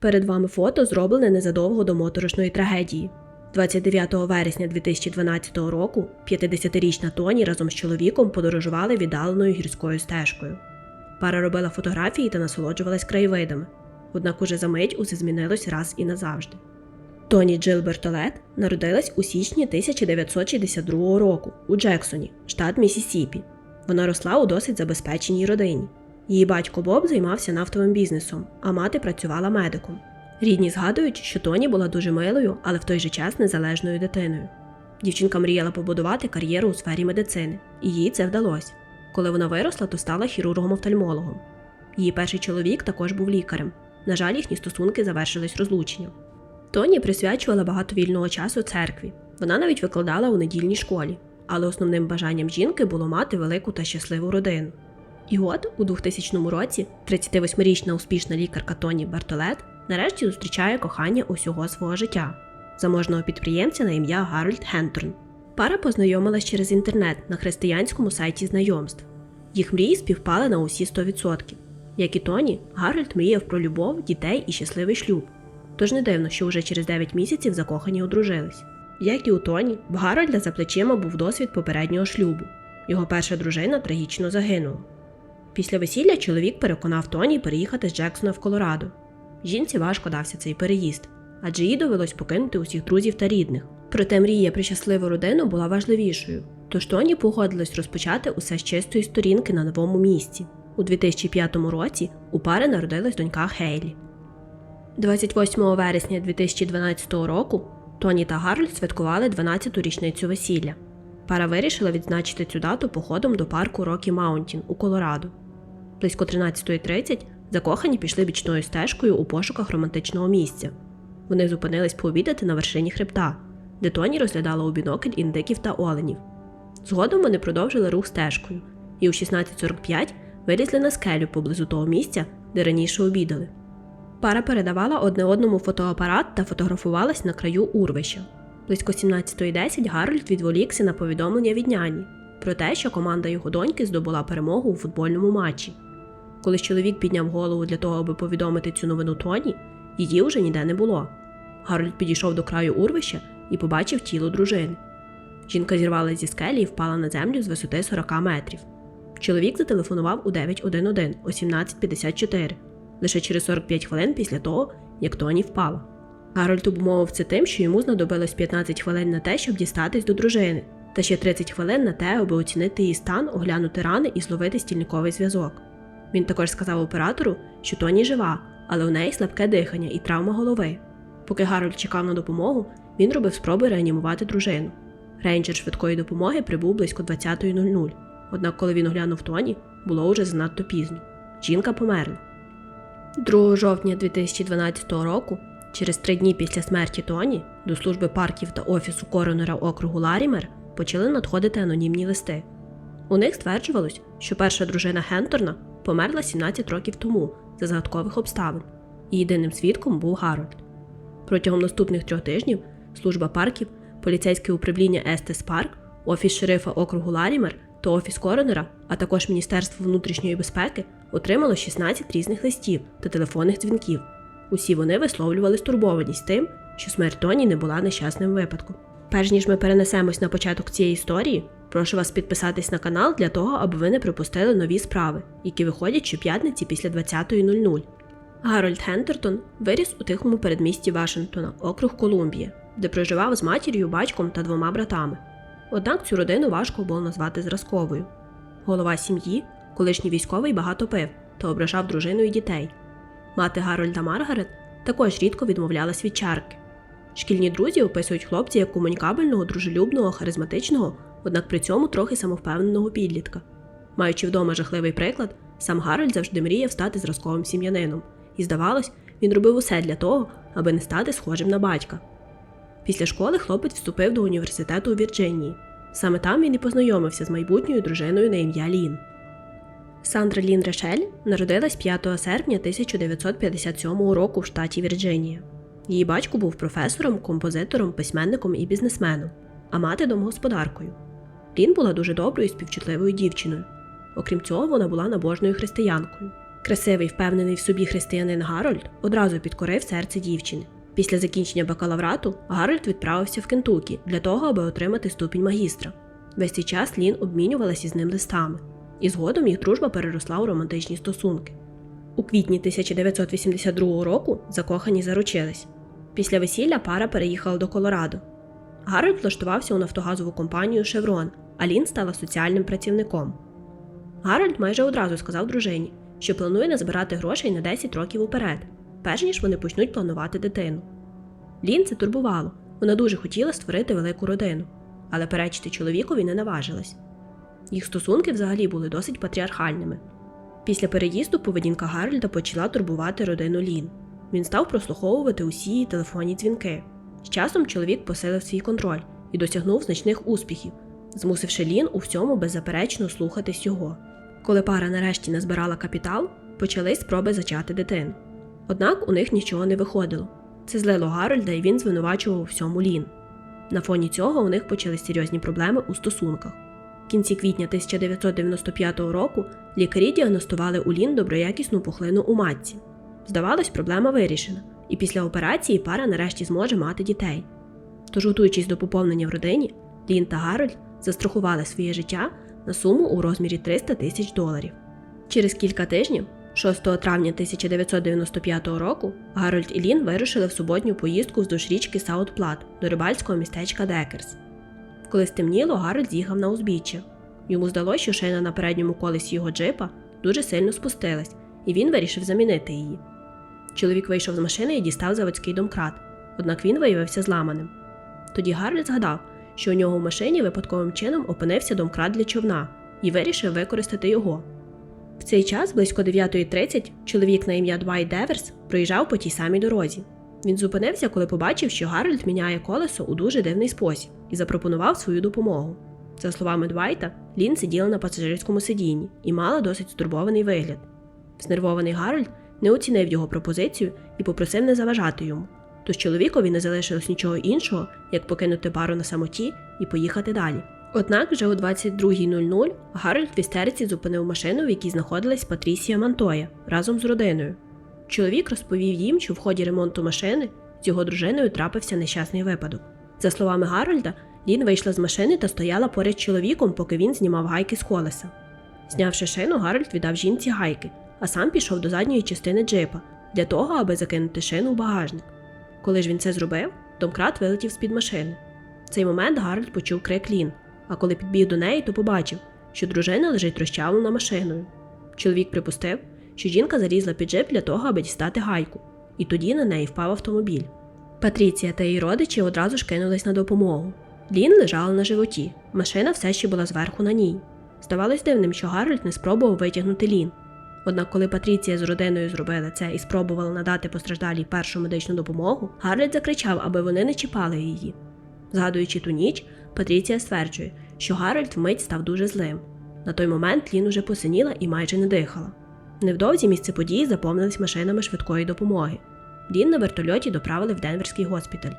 Перед вами фото зроблене незадовго до моторошної трагедії. 29 вересня 2012 року 50-річна Тоні разом з чоловіком подорожували віддаленою гірською стежкою. Пара робила фотографії та насолоджувалась краєвидами. Однак уже за мить усе змінилось раз і назавжди. Тоні Джил Бертолет народилась у січні 1962 року у Джексоні, штат Міссісіпі. Вона росла у досить забезпеченій родині. Її батько Боб займався нафтовим бізнесом, а мати працювала медиком. Рідні згадують, що Тоні була дуже милою, але в той же час незалежною дитиною. Дівчинка мріяла побудувати кар'єру у сфері медицини, і їй це вдалося. Коли вона виросла, то стала хірургом-офтальмологом. Її перший чоловік також був лікарем. На жаль, їхні стосунки завершились розлученням. Тоні присвячувала багато вільного часу церкві. Вона навіть викладала у недільній школі, але основним бажанням жінки було мати велику та щасливу родину. І от у 2000 році 38-річна успішна лікарка Тоні Бартолет нарешті зустрічає кохання усього свого життя заможного підприємця на ім'я Гарольд Хенторн. Пара познайомилась через інтернет на християнському сайті знайомств. Їх мрії співпали на усі 100%. Як і Тоні, Гарольд мріяв про любов, дітей і щасливий шлюб. Тож не дивно, що вже через 9 місяців закохані одружились. Як і у Тоні, в Гарольда за плечима був досвід попереднього шлюбу. Його перша дружина трагічно загинула. Після весілля чоловік переконав Тоні переїхати з Джексона в Колорадо. Жінці важко дався цей переїзд, адже їй довелось покинути усіх друзів та рідних. Проте мрія про щасливу родину була важливішою, тож Тоні погодилась розпочати усе з чистої сторінки на новому місці. У 2005 році у пари народилась донька Хейлі. 28 вересня 2012 року Тоні та Гарльд святкували 12-ту річницю весілля. Пара вирішила відзначити цю дату походом до парку Рокі Маунтін у Колорадо. Близько 13.30 закохані пішли бічною стежкою у пошуках романтичного місця. Вони зупинились пообідати на вершині хребта, де Тоні розглядала у бінокль індиків та оленів. Згодом вони продовжили рух стежкою і у 16.45 вилізли на скелю поблизу того місця, де раніше обідали. Пара передавала одне одному фотоапарат та фотографувалась на краю урвища. Близько 17.10 Гарольд відволікся на повідомлення від няні про те, що команда його доньки здобула перемогу у футбольному матчі. Коли чоловік підняв голову для того, аби повідомити цю новину Тоні, її вже ніде не було. Гарольд підійшов до краю урвища і побачив тіло дружини. Жінка зірвалася зі скелі і впала на землю з висоти 40 метрів. Чоловік зателефонував у 911 о 17.54, лише через 45 хвилин після того, як Тоні впала. Гарольд обумовив це тим, що йому знадобилось 15 хвилин на те, щоб дістатись до дружини, та ще 30 хвилин на те, аби оцінити її стан, оглянути рани і зловити стільниковий зв'язок. Він також сказав оператору, що Тоні жива, але у неї слабке дихання і травма голови. Поки Гарольд чекав на допомогу, він робив спроби реанімувати дружину. Рейнджер швидкої допомоги прибув близько 20.00. Однак, коли він оглянув Тоні, було уже занадто пізно. Жінка померла. 2 жовтня 2012 року, через три дні після смерті Тоні, до служби парків та офісу коронера округу Ларімер почали надходити анонімні листи. У них стверджувалось, що перша дружина Хенторна померла 17 років тому за загадкових обставин, і єдиним свідком був Гарольд. Протягом наступних трьох тижнів служба парків, поліцейське управління Естес Парк, офіс шерифа округу Ларімер та офіс коронера, а також Міністерство внутрішньої безпеки отримало 16 різних листів та телефонних дзвінків. Усі вони висловлювали стурбованість тим, що смерть Тоні не була нещасним випадком. Перш ніж ми перенесемось на початок цієї історії, прошу вас підписатись на канал для того, аби ви не пропустили нові справи, які виходять щоп'ятниці після 20.00. Гарольд Хентертон виріс у тихому передмісті Вашингтона, округ Колумбія, де проживав з матір'ю, батьком та двома братами. Однак цю родину важко було назвати зразковою. Голова сім'ї, колишній військовий, багато пив та ображав дружину і дітей. Мати Гарольда Маргарет також рідко відмовлялась від чарки. Шкільні друзі описують хлопця як комунікабельного, дружелюбного, харизматичного, однак при цьому трохи самовпевненого підлітка. Маючи вдома жахливий приклад, сам Гарольд завжди мріяв стати зразковим сім'янином, і, здавалось, він робив усе для того, аби не стати схожим на батька. Після школи хлопець вступив до університету у Вірджинії. Саме там він і познайомився з майбутньою дружиною на ім'я Лін. Сандра Лін Решель народилась 5 серпня 1957 року в штаті Вірджинія. Її батько був професором, композитором, письменником і бізнесменом, а мати домогосподаркою. Лін була дуже доброю і співчутливою дівчиною. Окрім цього, вона була набожною християнкою. Красивий, впевнений в собі християнин Гарольд одразу підкорив серце дівчини. Після закінчення бакалаврату Гарольд відправився в Кентукі для того, аби отримати ступінь магістра. Весь цей час Лін обмінювалася з ним листами, і згодом їх дружба переросла у романтичні стосунки. У квітні 1982 року закохані заручились. Після весілля пара переїхала до Колорадо. Гарольд влаштувався у нафтогазову компанію Шеврон, а Лін стала соціальним працівником. Гарольд майже одразу сказав дружині, що планує назбирати грошей на 10 років уперед, перш ніж вони почнуть планувати дитину. Лін це турбувало, вона дуже хотіла створити велику родину, але перечити чоловікові не наважилась. Їх стосунки взагалі були досить патріархальними. Після переїзду поведінка Гарольда почала турбувати родину Лін. Він став прослуховувати усі її телефонні дзвінки. З часом чоловік посилив свій контроль і досягнув значних успіхів, змусивши Лін у всьому беззаперечно слухатись його. Коли пара нарешті назбирала капітал, почались спроби зачати дитину. Однак у них нічого не виходило. Це злило Гарольда, і він звинувачував у всьому Лін. На фоні цього у них почались серйозні проблеми у стосунках. В кінці квітня 1995 року лікарі діагностували у Лін доброякісну пухлину у матці. Здавалось, проблема вирішена, і після операції пара нарешті зможе мати дітей. Тож, готуючись до поповнення в родині, Лін та Гарольд застрахували своє життя на суму у розмірі 300 тисяч доларів. Через кілька тижнів, 6 травня 1995 року, Гарольд і Лін вирушили в суботню поїздку вздовж річки Саутплат до рибальського містечка Декерс. Коли стемніло, Гарольд з'їхав на узбіччя. Йому здалося, що шина на передньому колесі його джипа дуже сильно спустилась, і він вирішив замінити її. Чоловік вийшов з машини і дістав заводський домкрат, однак він виявився зламаним. Тоді Гарольд згадав, що у нього в машині випадковим чином опинився домкрат для човна і вирішив використати його. В цей час, близько 9.30, чоловік на ім'я Двайт Деверс проїжджав по тій самій дорозі. Він зупинився, коли побачив, що Гарольд міняє колесо у дуже дивний спосіб і запропонував свою допомогу. За словами Двайта, Лін сиділа на пасажирському сидінні і мала досить стурбований вигляд. Знервований Гарольд не оцінив його пропозицію і попросив не заважати йому. Тож чоловікові не залишилось нічого іншого, як покинути пару на самоті і поїхати далі. Однак вже о 22.00 Гарольд в істериці зупинив машину, в якій знаходилась Патрісія Мантоя разом з родиною. Чоловік розповів їм, що в ході ремонту машини з його дружиною трапився нещасний випадок. За словами Гарольда, Лін вийшла з машини та стояла поряд чоловіком, поки він знімав гайки з колеса. Знявши шину, Гарольд віддав жінці гайки, а сам пішов до задньої частини джипа для того, аби закинути шину в багажник. Коли ж він це зробив, домкрат вилетів з-під машини. В цей момент Гарольд почув крик Лін, а коли підбіг до неї, то побачив, що дружина лежить розчавлена машиною. Чоловік припустив, що жінка залізла під джип для того, аби дістати гайку, і тоді на неї впав автомобіль. Патріція та її родичі одразу ж кинулись на допомогу. Лін лежала на животі, машина все ще була зверху на ній. Здавалось дивним, що Гарольд не спробував витягнути Лін. Однак, коли Патріція з родиною зробили це і спробували надати постраждалій першу медичну допомогу, Гарольд закричав, аби вони не чіпали її. Згадуючи ту ніч, Патріція стверджує, що Гарольд вмить став дуже злим. На той момент Лін уже посиніла і майже не дихала. Невдовзі місце події заповнились машинами швидкої допомоги. Лін на вертольоті доправили в Денверський госпіталь.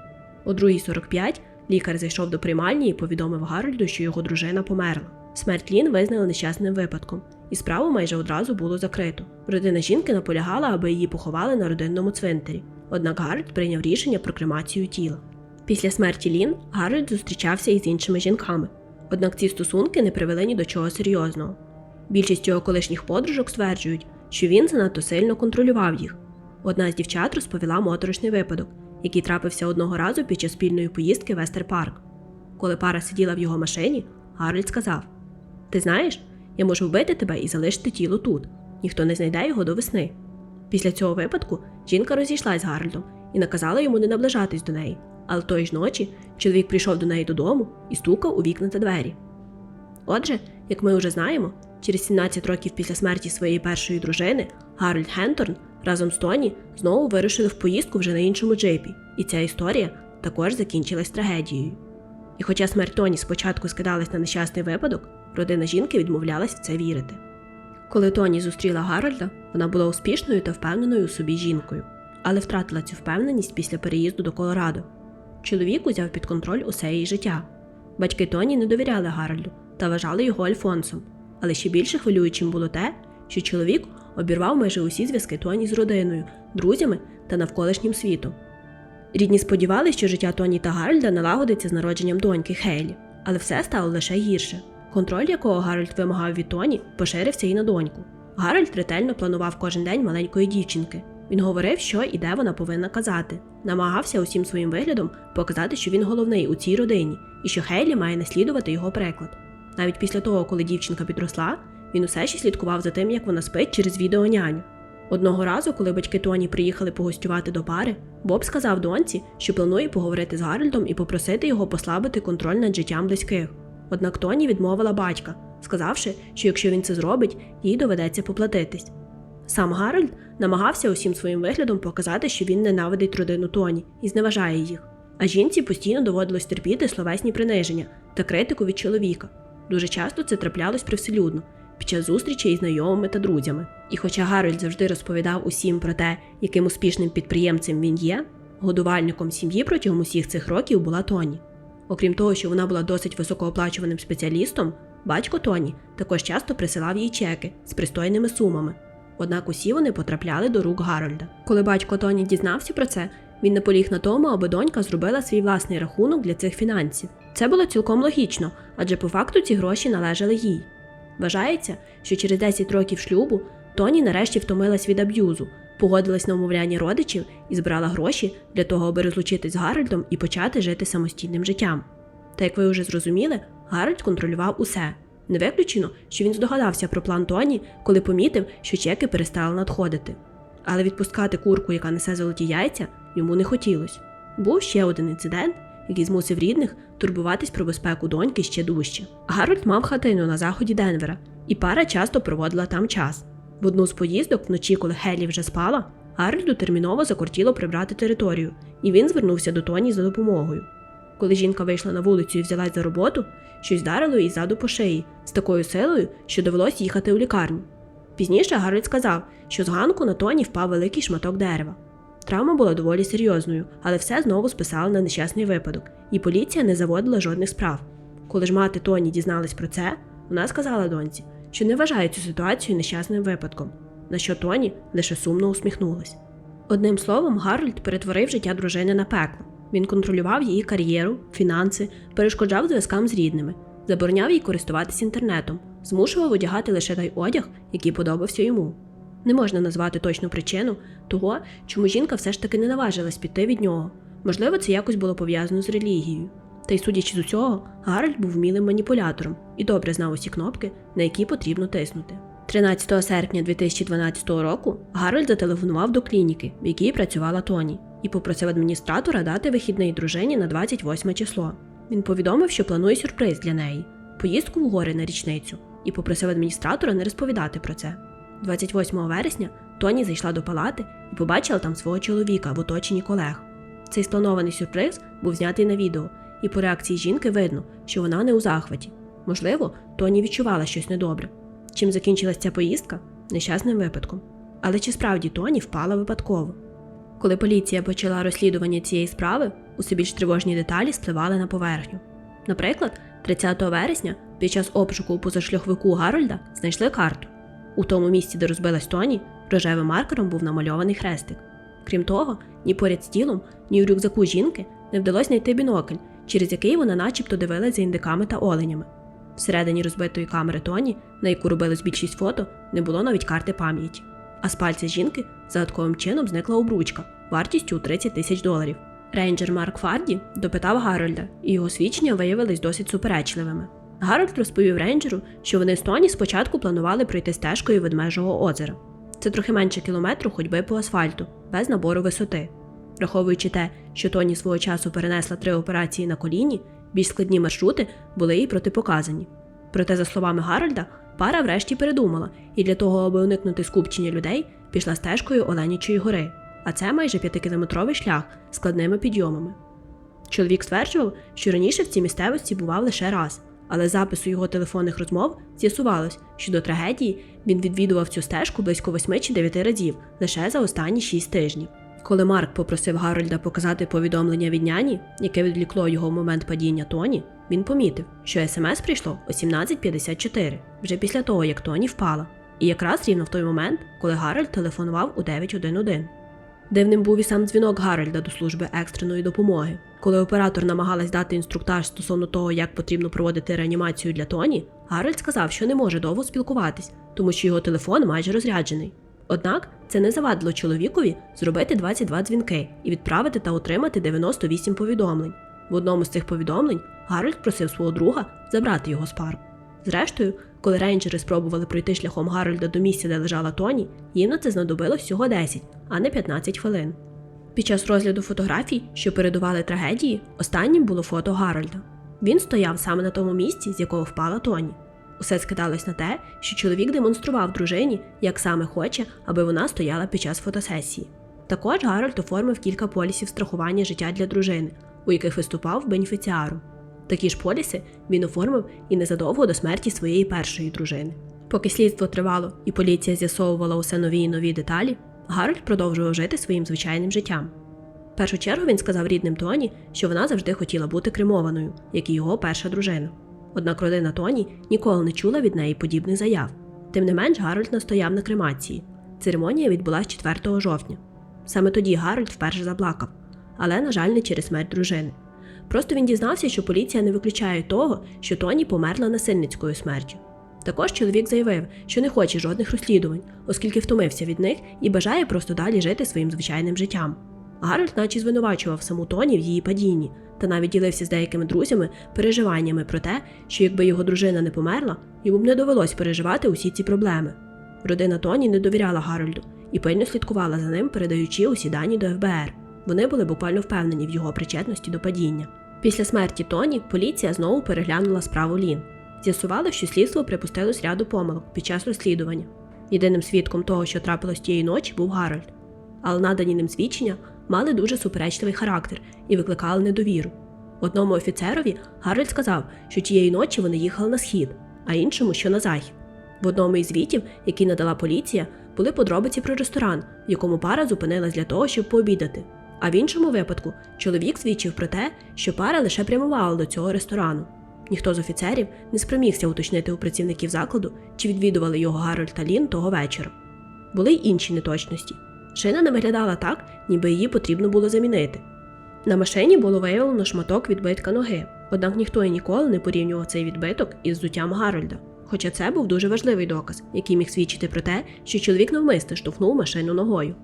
О 2.45 лікар зайшов до приймальні і повідомив Гарольду, що його дружина померла. Смерть Лін визнали нещасним випадком, і справу майже одразу було закрито. Родина жінки наполягала, аби її поховали на родинному цвинтарі. Однак Гарольд прийняв рішення про кремацію тіла. Після смерті Лін Гарольд зустрічався із іншими жінками. Однак ці стосунки не привели ні до чого серйозного. Більшість його колишніх подружок стверджують, що він занадто сильно контролював їх. Одна з дівчат розповіла моторошний випадок, який трапився одного разу під час спільної поїздки в Естер Парк. Коли пара сиділа в його машині, Гарольд сказав: Ти знаєш, я можу вбити тебе і залишити тіло тут. Ніхто не знайде його до весни. Після цього випадку жінка розійшлась з Гарольдом і наказала йому не наближатись до неї. Але тої ж ночі чоловік прийшов до неї додому і стукав у вікна та двері. Отже, як ми вже знаємо, через 17 років після смерті своєї першої дружини Гарольд Хенторн разом з Тоні знову вирушили в поїздку вже на іншому джипі, і ця історія також закінчилась трагедією. І хоча смерть Тоні спочатку скидалась на нещасний випадок, родина жінки відмовлялась в це вірити. Коли Тоні зустріла Гарольда, вона була успішною та впевненою у собі жінкою, але втратила цю впевненість після переїзду до Колорадо. Чоловік узяв під контроль усе її життя. Батьки Тоні не довіряли Гарольду та вважали його Альфонсом, але ще більше хвилюючим було те, що чоловік обірвав майже усі зв'язки Тоні з родиною, друзями та навколишнім світом. Рідні сподівалися, що життя Тоні та Гарольда налагодиться з народженням доньки Хейлі, але все стало лише гірше. Контроль, якого Гарольд вимагав від Тоні, поширився і на доньку. Гарольд ретельно планував кожен день маленької дівчинки. Він говорив, що і де вона повинна казати, намагався усім своїм виглядом показати, що він головний у цій родині і що Хейлі має наслідувати його приклад. Навіть після того, коли дівчинка підросла, він усе ще слідкував за тим, як вона спить через відеоняню. Одного разу, коли батьки Тоні приїхали погостювати до пари, Боб сказав доньці, що планує поговорити з Гарольдом і попросити його послабити контроль над життям близьких. Однак Тоні відмовила батька, сказавши, що якщо він це зробить, їй доведеться поплатитись. Сам Гарольд намагався усім своїм виглядом показати, що він ненавидить родину Тоні і зневажає їх. А жінці постійно доводилось терпіти словесні приниження та критику від чоловіка. Дуже часто це траплялось привселюдно під час зустрічей із знайомими та друзями. І хоча Гарольд завжди розповідав усім про те, яким успішним підприємцем він є, годувальником сім'ї протягом усіх цих років була Тоні. Окрім того, що вона була досить високооплачуваним спеціалістом, батько Тоні також часто присилав їй чеки з пристойними сумами. Однак усі вони потрапляли до рук Гарольда. Коли батько Тоні дізнався про це, він наполіг на тому, аби донька зробила свій власний рахунок для цих фінансів. Це було цілком логічно, адже по факту ці гроші належали їй. Вважається, що через 10 років шлюбу Тоні нарешті втомилась від аб'юзу, погодилась на умовляння родичів і збирала гроші для того, аби розлучитись з Гарольдом і почати жити самостійним життям. Та як ви вже зрозуміли, Гарольд контролював усе. Не виключено, що він здогадався про план Тоні, коли помітив, що чеки перестали надходити. Але відпускати курку, яка несе золоті яйця, йому не хотілося. Був ще один інцидент, який змусив рідних турбуватись про безпеку доньки ще дужче. Гарольд мав хатину на заході Денвера, і пара часто проводила там час. В одну з поїздок, вночі, коли Хелі вже спала, Гарольду терміново закортіло прибрати територію, і він звернувся до Тоні за допомогою. Коли жінка вийшла на вулицю і взялась за роботу, щось вдарило їй ззаду по шиї з такою силою, що довелось їхати у лікарню. Пізніше Гарольд сказав, що з ганку на тоні впав великий шматок дерева. Травма була доволі серйозною, але все знову списали на нещасний випадок, і поліція не заводила жодних справ. Коли ж мати Тоні дізналась про це, вона сказала доньці, що не вважає цю ситуацію нещасним випадком, на що Тоні лише сумно усміхнулась. Одним словом, Гарольд перетворив життя дружини на пекло. Він контролював її кар'єру, фінанси, перешкоджав зв'язкам з рідними, забороняв їй користуватись інтернетом, змушував одягати лише той одяг, який подобався йому. Не можна назвати точну причину того, чому жінка все ж таки не наважилась піти від нього. Можливо, це якось було пов'язано з релігією. Та й судячи з усього, Гарольд був вмілим маніпулятором і добре знав усі кнопки, на які потрібно тиснути. 13 серпня 2012 року Гарольд зателефонував до клініки, в якій працювала Тоні, і попросив адміністратора дати вихідний дружині на 28 число. Він повідомив, що планує сюрприз для неї поїздку в гори на річницю, і попросив адміністратора не розповідати про це. 28 вересня Тоні зайшла до палати і побачила там свого чоловіка в оточенні колег. Цей спланований сюрприз був знятий на відео, і по реакції жінки видно, що вона не у захваті. Можливо, Тоні відчувала щось недобре. Чим закінчилась ця поїздка? Нещасним випадком. Але чи справді Тоні впала випадково? Коли поліція почала розслідування цієї справи, усе більш тривожні деталі спливали на поверхню. Наприклад, 30 вересня під час обшуку у позашльоховику Гарольда знайшли карту. У тому місці, де розбилась Тоні, рожевим маркером був намальований хрестик. Крім того, ні поряд з тілом, ні в рюкзаку жінки не вдалося знайти бінокль, через який вона начебто дивилась за індиками та оленями. Всередині розбитої камери Тоні, на яку робилось більшість фото, не було навіть карти пам'яті. А з пальця жінки загадковим чином зникла обручка вартістю у 30 тисяч доларів. Рейнджер Марк Фарді допитав Гарольда, і його свідчення виявились досить суперечливими. Гарольд розповів рейнджеру, що вони з Тоні спочатку планували пройти стежкою ведмежого озера. Це трохи менше кілометру ходьби по асфальту, без набору висоти. Враховуючи те, що Тоні свого часу перенесла три операції на коліні, більш складні маршрути були їй протипоказані. Проте, за словами Гарольда, пара врешті передумала і для того, аби уникнути скупчення людей, пішла стежкою Оленічої гори, а це майже п'ятикілометровий шлях складними підйомами. Чоловік стверджував, що раніше в цій місцевості бував лише раз, але з запису його телефонних розмов з'ясувалось, що до трагедії він відвідував цю стежку близько 8 чи 9 разів лише за останні 6 тижнів. Коли Марк попросив Гарольда показати повідомлення від няні, яке відлікло його в момент падіння Тоні, він помітив, що смс прийшло о 17.54, вже після того, як Тоні впала. І якраз рівно в той момент, коли Гарольд телефонував у 911. Дивним був і сам дзвінок Гарольда до служби екстреної допомоги. Коли оператор намагалась дати інструктаж стосовно того, як потрібно проводити реанімацію для Тоні, Гарольд сказав, що не може довго спілкуватись, тому що його телефон майже розряджений. Однак це не завадило чоловікові зробити 22 дзвінки і відправити та отримати 98 повідомлень. В одному з цих повідомлень Гарольд просив свого друга забрати його з парку. Зрештою, коли рейнджери спробували пройти шляхом Гарольда до місця, де лежала Тоні, їм на це знадобилось всього 10, а не 15 хвилин. Під час розгляду фотографій, що передували трагедії, останнім було фото Гарольда. Він стояв саме на тому місці, з якого впала Тоні. Усе скидалось на те, що чоловік демонстрував дружині, як саме хоче, аби вона стояла під час фотосесії. Також Гарольд оформив кілька полісів страхування життя для дружини, у яких виступав бенефіціаром. Такі ж поліси він оформив і незадовго до смерті своєї першої дружини. Поки слідство тривало і поліція з'ясовувала усе нові і нові деталі, Гарольд продовжував жити своїм звичайним життям. В першу чергу він сказав рідним Тоні, що вона завжди хотіла бути кремованою, як і його перша дружина. Однак родина Тоні ніколи не чула від неї подібних заяв. Тим не менш, Гарольд настояв на кремації. Церемонія відбулася 4 жовтня. Саме тоді Гарольд вперше заплакав, але, на жаль, не через смерть дружини. Просто він дізнався, що поліція не виключає того, що Тоні померла насильницькою смертю. Також чоловік заявив, що не хоче жодних розслідувань, оскільки втомився від них і бажає просто далі жити своїм звичайним життям. Гарольд наче звинувачував саму Тоні в її падінні та навіть ділився з деякими друзями переживаннями про те, що якби його дружина не померла, йому б не довелось переживати усі ці проблеми. Родина Тоні не довіряла Гарольду і пильно слідкувала за ним, передаючи усі дані до ФБР. Вони були буквально впевнені в його причетності до падіння. Після смерті Тоні поліція знову переглянула справу Лін. З'ясувало, що слідство припустилось ряду помилок під час розслідування. Єдиним свідком того, що трапилось тієї ночі, був Гарольд. Але надані ним свідчення мали дуже суперечливий характер і викликали недовіру. Одному офіцерові Гарольд сказав, що тієї ночі вони їхали на схід, а іншому, що на захід. В одному із звітів, який надала поліція, були подробиці про ресторан, в якому пара зупинилась для того, щоб пообідати. А в іншому випадку чоловік свідчив про те, що пара лише прямувала до цього ресторану. Ніхто з офіцерів не спромігся уточнити у працівників закладу, чи відвідували його Гарольд та Лін того вечора. Були й інші неточності. Шина не виглядала так, ніби її потрібно було замінити. На машині було виявлено шматок відбитка ноги, однак ніхто і ніколи не порівнював цей відбиток із взуттям Гарольда. Хоча це був дуже важливий доказ, який міг свідчити про те, що чоловік навмисне штовхнув машину ногою.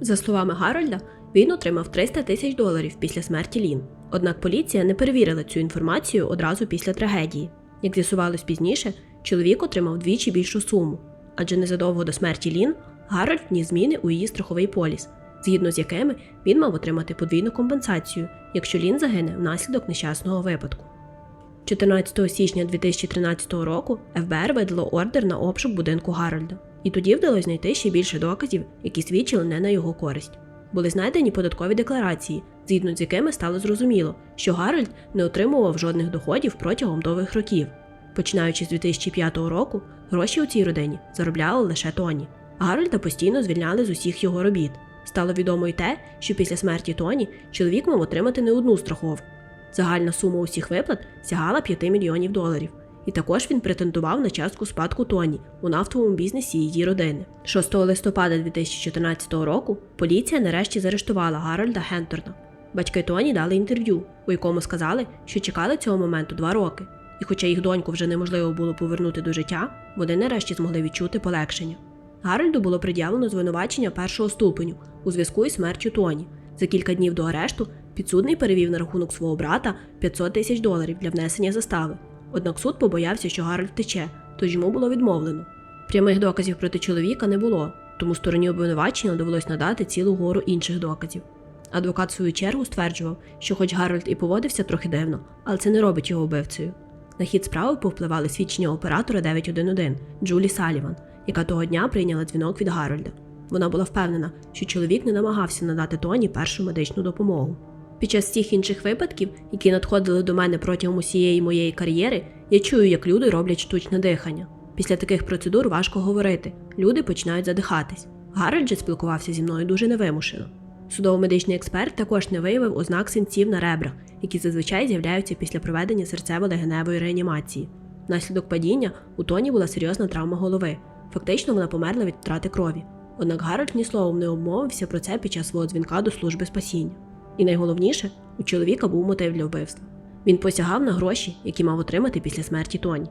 За словами Гарольда, він отримав 300 тисяч доларів після смерті Лін. Однак поліція не перевірила цю інформацію одразу після трагедії. Як з'ясувалось пізніше, чоловік отримав двічі більшу суму, адже незадовго до смерті Лін Гарольд вніс зміни у її страховий поліс, згідно з якими він мав отримати подвійну компенсацію, якщо Лін загине внаслідок нещасного випадку. 14 січня 2013 року ФБР видало ордер на обшук будинку Гарольда, і тоді вдалося знайти ще більше доказів, які свідчили не на його користь. Були знайдені податкові декларації, згідно з якими стало зрозуміло, що Гарольд не отримував жодних доходів протягом довгих років. Починаючи з 2005 року, гроші у цій родині заробляли лише Тоні. Гарольда постійно звільняли з усіх його робіт. Стало відомо й те, що після смерті Тоні чоловік мав отримати не одну страховку. Загальна сума усіх виплат сягала 5 мільйонів доларів. І також він претендував на частку спадку Тоні у нафтовому бізнесі її родини. 6 листопада 2014 року поліція нарешті заарештувала Гарольда Хенторна. Батьки Тоні дали інтерв'ю, у якому сказали, що чекали цього моменту два роки. І хоча їх доньку вже неможливо було повернути до життя, вони нарешті змогли відчути полегшення. Гарольду було пред'явлено звинувачення першого ступеню у зв'язку із смертю Тоні. За кілька днів до арешту підсудний перевів на рахунок свого брата 500 тисяч доларів для внесення застави. Однак суд побоявся, що Гарольд втече, тож йому було відмовлено. Прямих доказів проти чоловіка не було, тому стороні обвинувачення довелось надати цілу гору інших доказів. Адвокат в свою чергу стверджував, що хоч Гарольд і поводився трохи дивно, але це не робить його вбивцею. На хід справи повпливали свідчення оператора 911 Джулі Саліван, яка того дня прийняла дзвінок від Гарольда. Вона була впевнена, що чоловік не намагався надати Тоні першу медичну допомогу. Під час всіх інших випадків, які надходили до мене протягом усієї моєї кар'єри, я чую, як люди роблять штучне дихання. Після таких процедур важко говорити, люди починають задихатись. Гарольд же спілкувався зі мною дуже невимушено. Судово-медичний експерт також не виявив ознак синців на ребрах, які зазвичай з'являються після проведення серцево-легеневої реанімації. Внаслідок падіння у Тоні була серйозна травма голови, Фактично вона померла від втрати крові. Однак Гарольд ні словом не обмовився про це під час свого дзвінка до служби спасіння. І найголовніше, у чоловіка був мотив для вбивства. Він посягав на гроші, які мав отримати після смерті Тоні.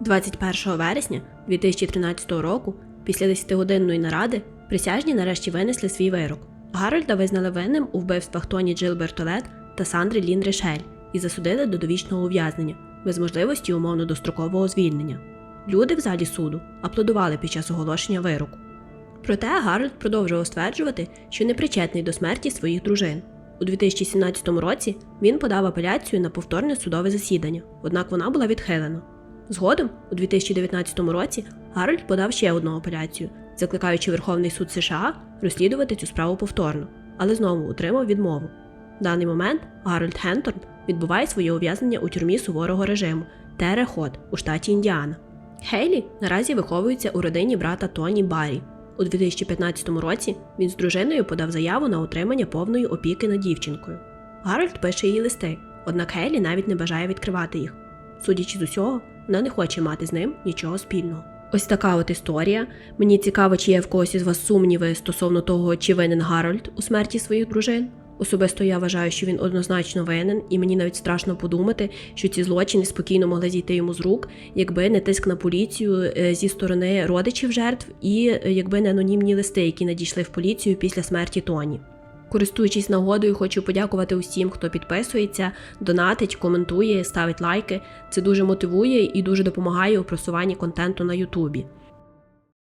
21 вересня 2013 року, після 10-годинної наради, присяжні нарешті винесли свій вирок. Гарольда визнали винним у вбивствах Тоні Джил Бертолет та Сандри Лін Ришель і засудили до довічного ув'язнення без можливості умовно дострокового звільнення. Люди в залі суду аплодували під час оголошення вироку. Проте Гарольд продовжував стверджувати, що не причетний до смерті своїх дружин. У 2017 році він подав апеляцію на повторне судове засідання, однак вона була відхилена. Згодом, у 2019 році, Гарольд подав ще одну апеляцію, закликаючи Верховний суд США розслідувати цю справу повторно, але знову отримав відмову. В даний момент Гарольд Хенторн відбуває своє ув'язнення у тюрмі суворого режиму Терехот у штаті Індіана. Хейлі наразі виховується у родині брата Тоні Баррі. У 2015 році він з дружиною подав заяву на отримання повної опіки над дівчинкою. Гарольд пише їй листи, однак Хейлі навіть не бажає відкривати їх. Судячи з усього, вона не хоче мати з ним нічого спільного. Ось така от історія. Мені цікаво, чи є в когось із вас сумніви стосовно того, чи винен Гарольд у смерті своїх дружин. Особисто я вважаю, що він однозначно винен, і мені навіть страшно подумати, що ці злочини спокійно могли зійти йому з рук, якби не тиск на поліцію е, зі сторони родичів жертв, і е, якби не анонімні листи, які надійшли в поліцію після смерті Тоні. Користуючись нагодою, хочу подякувати усім, хто підписується, донатить, коментує, ставить лайки. Це дуже мотивує і дуже допомагає у просуванні контенту на Ютубі.